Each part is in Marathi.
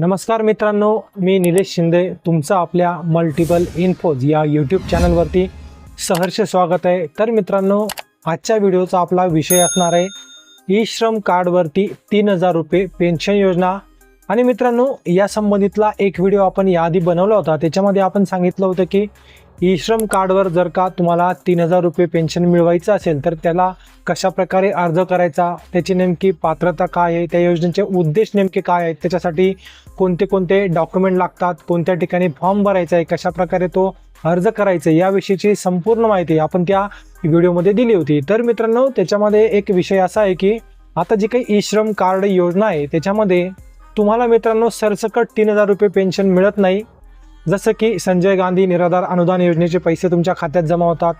नमस्कार मित्रांनो मी निलेश शिंदे. तुमचं आपल्या मल्टिपल इन्फोज या यूट्यूब चॅनलवरती सहर्ष स्वागत आहे. तर मित्रांनो आजच्या व्हिडिओचा आपला विषय असणार आहे ई श्रम कार्डवरती तीन हजार रुपये पेन्शन योजना. आणि मित्रांनो या संबंधितला एक व्हिडिओ आपण याआधी बनवला होता. त्याच्यामध्ये आपण सांगितलं होतं की ई श्रम कार्डवर जर का तुम्हाला तीन हजार रुपये पेन्शन मिळवायचं असेल तर त्याला कशा प्रकारे अर्ज करायचा? त्याची नेमकी पात्रता काय आहे? त्या योजनेचे उद्देश नेमके काय आहेत? त्याच्यासाठी कोणते कोणते डॉक्युमेंट लागतात? कोणत्या ठिकाणी फॉर्म भरायचा आहे? कशा प्रकारे तो अर्ज करायचा आहे? याविषयीची संपूर्ण माहिती आपण त्या व्हिडिओमध्ये दिली होती. तर मित्रांनो त्याच्यामध्ये एक विषय असा आहे की आता जी काही ई श्रम कार्ड योजना आहे त्याच्यामध्ये तुम्हाला मित्रांनो सरसकट तीन हजार रुपये पेन्शन मिळत नाही. जसं की संजय गांधी निराधार अनुदान योजनेचे पैसे तुमच्या खात्यात जमा होतात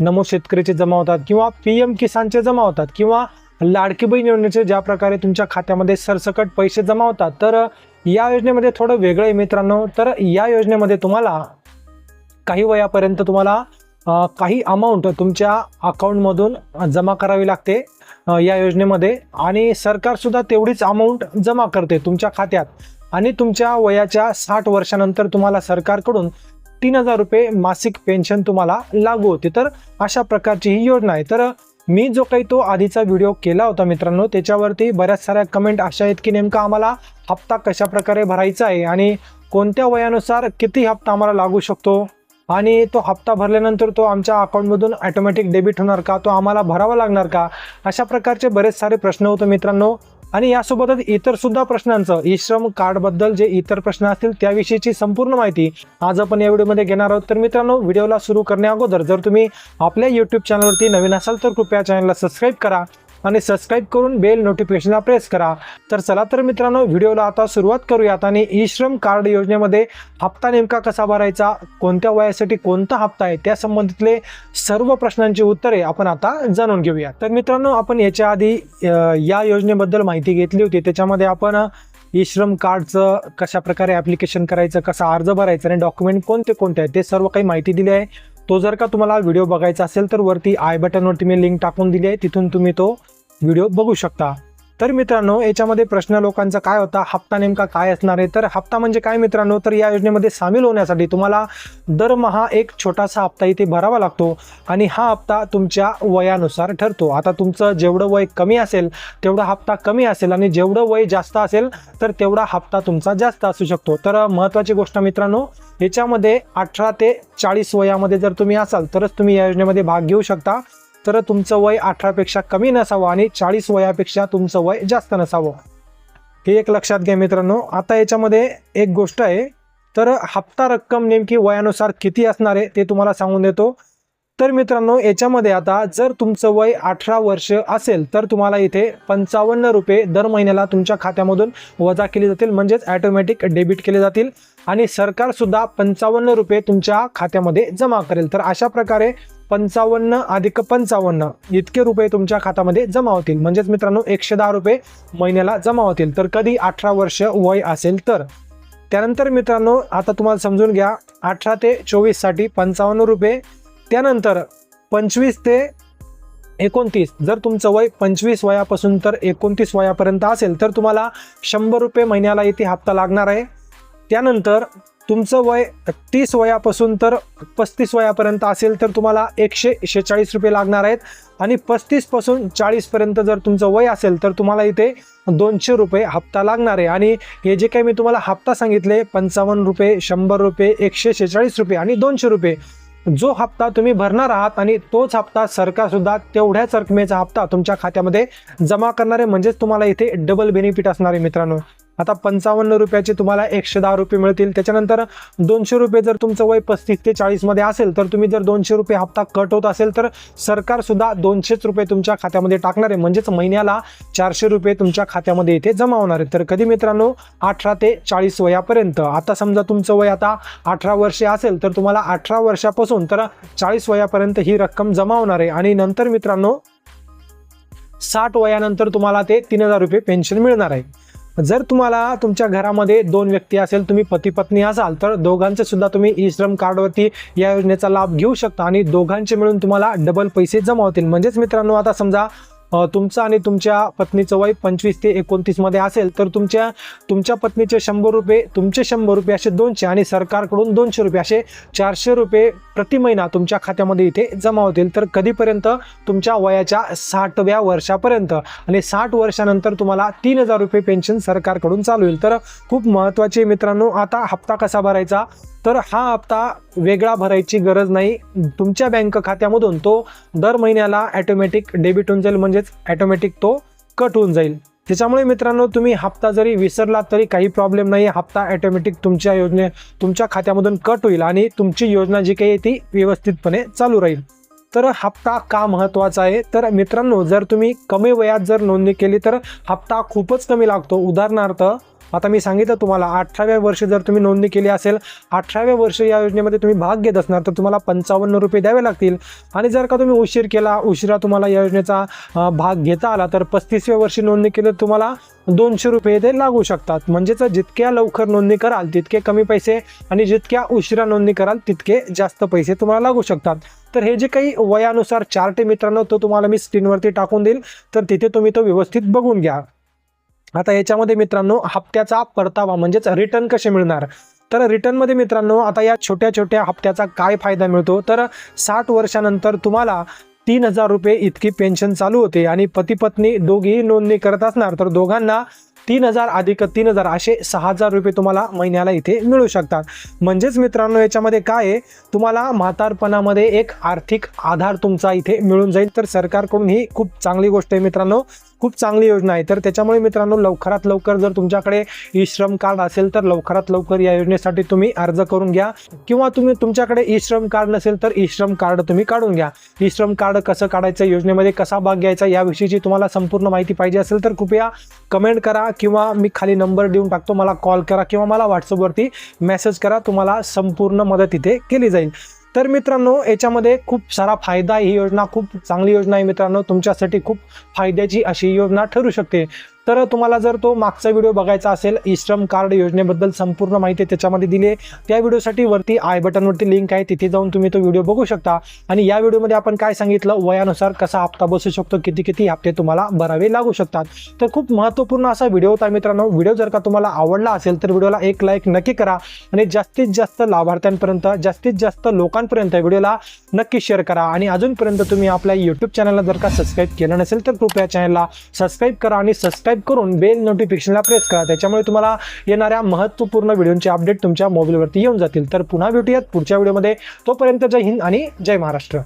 नमो शेतकरीचे जमा होतात किंवा पी एम किसानचे जमा होतात किंवा लाडकी बहीण योजनेचे ज्या प्रकारे तुमच्या खात्यामध्ये सरसकट पैसे जमा होतात तर या योजनेमध्ये थोडं वेगळं आहे मित्रांनो. तर या योजनेमध्ये तुम्हाला काही वयापर्यंत तुम्हाला काही अमाऊंट तुमच्या अकाउंटमधून जमा करावी लागते या योजनेमध्ये. आणि सरकारसुद्धा तेवढीच अमाऊंट जमा करते तुमच्या खात्यात. आणि तुमच्या वयाच्या साठ वर्षानंतर तुम्हाला सरकारकडून तीन हजार रुपये मासिक पेन्शन तुम्हाला लागू होते. तर अशा प्रकारची ही योजना आहे. तर मी जो काही तो आधीचा व्हिडिओ केला होता मित्रांनो त्याच्यावरती बऱ्याच साऱ्या कमेंट अशा आहेत की नेमका आम्हाला हप्ता कशा प्रकारे भरायचा आहे आणि कोणत्या वयानुसार किती हप्ता आम्हाला लागू शकतो? आणि तो हप्ता भरल्यानंतर तो आमच्या अकाउंटमधून ॲटोमॅटिक डेबिट होणार का? तो आम्हाला भरावा लागणार का? अशा प्रकारचे बरेच सारे प्रश्न होते मित्रांनो. आणि यासोबतच इतर सुद्धा प्रश्नांचं ई श्रम कार्डबद्दल जे इतर प्रश्न असतील त्याविषयीची संपूर्ण माहिती आज आपण या व्हिडिओमध्ये घेणार आहोत. तर मित्रांनो व्हिडिओला सुरू करण्या अगोदर जर तुम्ही आपल्या यूट्यूब चॅनलवरती नवीन असाल तर कृपया चॅनलला सबस्क्राईब करा. आणि सबस्क्राईब करून बेल नोटिफिकेशनला प्रेस करा. तर चला तर मित्रांनो व्हिडिओला आता सुरुवात करूयात आणि ई श्रम कार्ड योजनेमध्ये हप्ता नेमका कसा भरायचा कोणत्या वयासाठी कोणता हप्ता आहे त्या संबंधितले सर्व प्रश्नांची उत्तरे आपण आता जाणून घेऊया तर मित्रांनो आपण याच्या आधी या योजनेबद्दल माहिती घेतली होती. त्याच्यामध्ये आपण ई श्रम कार्डचं कशा प्रकारे ॲप्लिकेशन करायचं कसा अर्ज भरायचा आणि डॉक्युमेंट कोणते कोणते आहेत ते सर्व काही माहिती दिली आहे. तो जर का तुम्हाला व्हिडिओ बघायचा असेल तर वरती आय बटनवरती मी लिंक टाकून दिली आहे. तिथून तुम्ही तो व्हिडिओ बघू शकता. तर मित्रांनो याच्यामध्ये प्रश्न लोकांचा काय होता? हप्ता नेमका काय असणार आहे? तर हप्ता म्हणजे काय मित्रांनो? तर या योजनेमध्ये सामील होण्यासाठी तुम्हाला दरमहा एक छोटासा हप्ता इथे भरावा लागतो आणि हा हप्ता तुमच्या वयानुसार ठरतो. आता तुमचं जेवढं वय कमी असेल तेवढा हप्ता कमी असेल आणि जेवढं वय जास्त असेल तर तेवढा हप्ता तुमचा जास्त असू शकतो. तर महत्त्वाची गोष्ट मित्रांनो याच्यामध्ये अठरा ते चाळीस वयामध्ये जर तुम्ही असाल तरच तुम्ही या योजनेमध्ये भाग घेऊ शकता. तर तुमचं वय अठरापेक्षा कमी नसावं आणि चाळीस वयापेक्षा तुमचं वय जास्त नसावं. हे एक लक्षात घ्या मित्रांनो. आता याच्यामध्ये एक गोष्ट आहे. तर हप्ता रक्कम नेमकी वयानुसार किती असणार आहे ते तुम्हाला सांगून देतो. तर मित्रांनो याच्यामध्ये आता जर तुमचं वय अठरा वर्ष असेल तर तुम्हाला इथे पंचावन्न रुपये दर महिन्याला तुमच्या खात्यामधून वजा केले जातील. म्हणजेच ॲटोमॅटिक डेबिट केले जातील. आणि सरकारसुद्धा पंचावन्न रुपये तुमच्या खात्यामध्ये जमा करेल. तर अशा प्रकारे पंचावन्न अधिक पंचावन्न. इतके रुपये तुमच्या खात्यामध्ये जमा होतील. म्हणजेच मित्रांनो एकशे दहा रुपये महिन्याला जमा होतील. तर कधी अठरा वर्ष वय असेल तर. त्यानंतर मित्रांनो आता तुम्हाला समजून घ्या अठरा ते चोवीससाठी पंचावन्न रुपये. त्यानंतर पंचवीस ते एकोणतीस. जर तुमचं वय पंचवीस वयापासून तर एकोणतीस वयापर्यंत असेल तर तुम्हाला शंभर रुपये महिन्याला इथे हप्ता लागणार आहे. त्यानंतर तुमचं वय तीस वयापासून तर पस्तीस वयापर्यंत असेल तर तुम्हाला एकशे शेहेचाळीस रुपये लागणार आहेत. आणि पस्तीसपासून चाळीसपर्यंत जर तुमचं वय असेल तर तुम्हाला इथे दोनशे रुपये हप्ता लागणार आहे. आणि हे जे काही मी तुम्हाला हप्ता सांगितले पंचावन्न रुपये शंभर रुपये एकशे शेहेचाळीस रुपये आणि दोनशे रुपये जो हप्ता तुम्ही भरणार आहात आणि तोच हप्ता सरकारसुद्धा तेवढ्याच रकमेचा हप्ता तुमच्या खात्यामध्ये जमा करणार आहे. म्हणजेच तुम्हाला इथे डबल बेनिफिट असणार आहे मित्रांनो. आता पंचावन्न रुपयाचे तुम्हाला एकशे दहा रुपये मिळतील. त्याच्यानंतर दोनशे रुपये जर तुमचं वय पस्तीस ते चाळीसमध्ये असेल तर तुम्ही जर दोनशे रुपये हप्ता कट होत असेल तर सरकारसुद्धा दोनशेच रुपये तुमच्या खात्यामध्ये टाकणार आहे. म्हणजेच महिन्याला चारशे रुपये तुमच्या खात्यामध्ये इथे जमा होणार आहे तर कधी मित्रांनो अठरा ते चाळीस वयापर्यंत. आता समजा तुमचं वय आता अठरा वर्षे असेल तर तुम्हाला अठरा वर्षापासून तर चाळीस वयापर्यंत ही रक्कम जमा होणार आहे. आणि नंतर मित्रांनो साठ वयानंतर तुम्हाला ते तीन हजार रुपये पेन्शन मिळणार आहे. जर तुम्हाला तुमच्या घरामध्ये दोन व्यक्ती असेल तुम्ही पती पत्नी असाल तर दोघांचे सुद्धा तुम्ही ई श्रम कार्डवरती या योजनेचा लाभ घेऊ शकता आणि दोघांचे मिळून तुम्हाला डबल पैसे जमा होतील. म्हणजेच मित्रांनो आता समजा तुमचं आणि तुमच्या पत्नीचं वय पंचवीस ते एकोणतीसमध्ये असेल तर तुमच्या तुमच्या पत्नीचे शंभर रुपये तुमचे शंभर रुपये असे दोनशे आणि सरकारकडून दोनशे रुपये असे चारशे रुपये प्रति महिना तुमच्या खात्यामध्ये इथे जमा होतील. तर कधीपर्यंत? तुमच्या वयाच्या साठव्या वर्षापर्यंत. आणि साठ वर्षानंतर तुम्हाला तीन हजार रुपये पेन्शन सरकारकडून चालू होईल. तर खूप महत्त्वाचे मित्रांनो आता हप्ता कसा भरायचा? तर हा हप्ता वेगळा भरायची गरज नाही. तुमच्या बँक खात्यामधून तो दर महिन्याला ॲटोमॅटिक डेबिट होऊन जाईल. म्हणजेच ॲटोमॅटिक तो कट होऊन जाईल. त्याच्यामुळे मित्रांनो तुम्ही हप्ता जरी विसरलात तरी काही प्रॉब्लेम नाही. हप्ता ॲटोमॅटिक तुमच्या योजने तुमच्या खात्यामधून कट होईल आणि तुमची योजना जी काही आहे ती व्यवस्थितपणे चालू राहील. तर हप्ता का महत्त्वाचा आहे? तर मित्रांनो जर तुम्ही कमी वयात जर नोंदणी केली तर हप्ता खूपच कमी लागतो. उदाहरणार्थ आता मी सांगितलं तुम्हाला अठराव्या वर्षी जर तुम्ही नोंदणी केली असेल अठराव्या वर्षी या योजनेमध्ये तुम्ही भाग घेत असणार तर तुम्हाला पंचावन्न रुपये द्यावे लागतील. आणि जर का तुम्ही उशीर केला उशिरा तुम्हाला या योजनेचा भाग घेता आला तर पस्तीसव्या वर्षी नोंदणी केली तर तुम्हाला दोनशे रुपये ते लागू शकतात. म्हणजेच जितक्या लवकर नोंदणी कराल तितके कमी पैसे आणि जितक्या उशिरा नोंदणी कराल तितके जास्त पैसे तुम्हाला लागू शकतात. तर हे जे काही वयानुसार चार्ट मित्रांनो तो तुम्हाला मी स्क्रीनवरती टाकून देईल. तर तिथे तुम्ही तो व्यवस्थित बघून घ्या. आता याच्यामध्ये मित्रांनो हप्त्याचा परतावा म्हणजेच रिटर्न कसे मिळणार? तर रिटर्नमध्ये मित्रांनो आता या छोट्या छोट्या हप्त्याचा काय फायदा मिळतो? तर साठ वर्षानंतर तुम्हाला तीन हजार रुपये इतकी पेन्शन चालू होते आणि पती पत्नी दोघेही नोंदणी करत असणार. तर दोघांना तीन हजार अधिक तीन हजार असे सहा हजार रुपये तुम्हाला महिन्याला इथे मिळू शकतात. म्हणजेच मित्रांनो याच्यामध्ये काय आहे? तुम्हाला म्हातारपणामध्ये एक आर्थिक आधार तुमचा इथे मिळून जाईल. तर सरकारकडून ही खूप चांगली गोष्ट आहे मित्रांनो. खूप चांगली योजना आहे. तर त्याच्यामुळे मित्रांनो लवकरात लवकर जर तुमच्याकडे ई श्रम कार्ड असेल तर लवकरात लवकर या योजनेसाठी तुम्ही अर्ज करून घ्या. किंवा तुम्ही तुमच्याकडे ई श्रम कार्ड नसेल तर ई श्रम कार्ड तुम्ही काढून घ्या. ई श्रम कार्ड कसं काढायचं योजनेमध्ये कसा भाग घ्यायचा याविषयीची तुम्हाला संपूर्ण माहिती पाहिजे असेल तर कृपया कमेंट करा किंवा मी खाली नंबर देऊन टाकतो. मला कॉल करा किंवा मला व्हॉट्सअपवरती मेसेज करा. तुम्हाला संपूर्ण मदत इथे केली जाईल. तर मित्रांनो याच्यामध्ये खूप सारा फायदा आहे. ही योजना खूप चांगली योजना आहे मित्रांनो. तुमच्यासाठी खूप फायद्याची अशी योजना ठरू शकते. तर तुम्हाला जर तो मागचा व्हिडिओ बघायचा असेल ई श्रम कार्ड योजनेबद्दल संपूर्ण माहिती त्याच्यामध्ये दिली आहे. त्या व्हिडिओसाठी वरती आय बटनवरती लिंक आहे तिथे जाऊन तुम्ही तो व्हिडिओ बघू शकता. आणि या व्हिडिओमध्ये आपण काय सांगितलं? वयानुसार कसा हप्ता बसू शकतो किती किती हप्ते तुम्हाला भरावे लागू शकतात. तर खूप महत्त्वपूर्ण असा व्हिडिओ होता मित्रांनो. व्हिडिओ जर का तुम्हाला आवडला असेल तर व्हिडिओला एक लाईक नक्की करा. आणि जास्तीत जास्त लाभार्थ्यांपर्यंत जास्तीत जास्त लोकांपर्यंत व्हिडिओला नक्की शेअर करा. आणि अजूनपर्यंत तुम्ही आपल्या यूट्यूब चॅनलला जर का सबस्क्राईब केलं नसेल तर कृपया चॅनलला सबस्क्राईब करा. आणि सबस्क्राईब करून बेल नोटिफिकेशनला प्रेस करा. त्याच्यामुळे तुम्हाला येणाऱ्या महत्त्वपूर्ण व्हिडिओचे अपडेट तुमच्या मोबाईलवरती येऊन जातील. तर पुन्हा भेटूयात पुढच्या व्हिडिओमध्ये. तोपर्यंत जय हिंद आणि जय महाराष्ट्र.